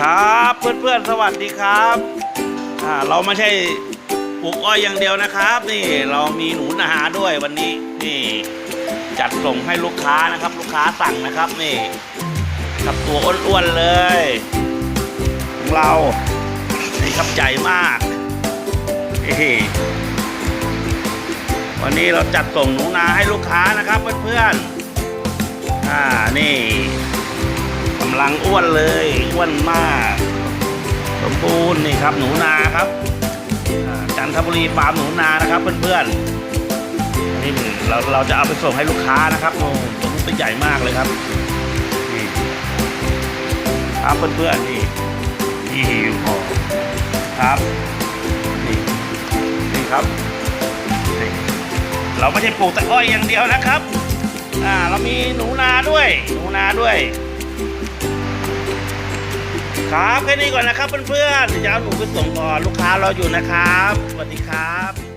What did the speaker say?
ครับ เพื่อนๆสวัสดีครับอ่าเราไม่ใช่ปลูกอ้อยอย่างเดียวนะครับ นี่เรามีหนูนาด้วยวันนี้นี่จัดส่งให้ลูกค้านะครับ ลูกค้าสั่งนะครับนี่กับตัวอ้วนๆเลยของเรานี่ครับใหญ่มากวันนี้เราจัดส่งหนูนาให้ลูกค้านะครับเพื่อนๆอ่านี่ำลังอ้วนเลยอ้วนมาก สมบูรณ์นี่ครับ หนูนาครับจันทบุรีฟาร์มหนูนานะครับ เพื่อนๆนนี้เราเราจะเอาไปส่งให้ลูกค้านะครับโอ้ตัวนี้ตัวใหญ่มากเลยครับนี่ครับเพื่อนๆนี่นี่พอครับนี่นี่ครับนี่เราไม่ใช่ปลูกแต่อ้อยอย่างเดียวนะครับอ่าเรามีหนูนาด้วย หนูนาด้วย ครับแค่นี้ก่อนนะครับเพื่อนๆเดี๋ยวจะเอาหนูไปส่งก่อนลูกค้ารออยู่นะครับ สวัสดีครับ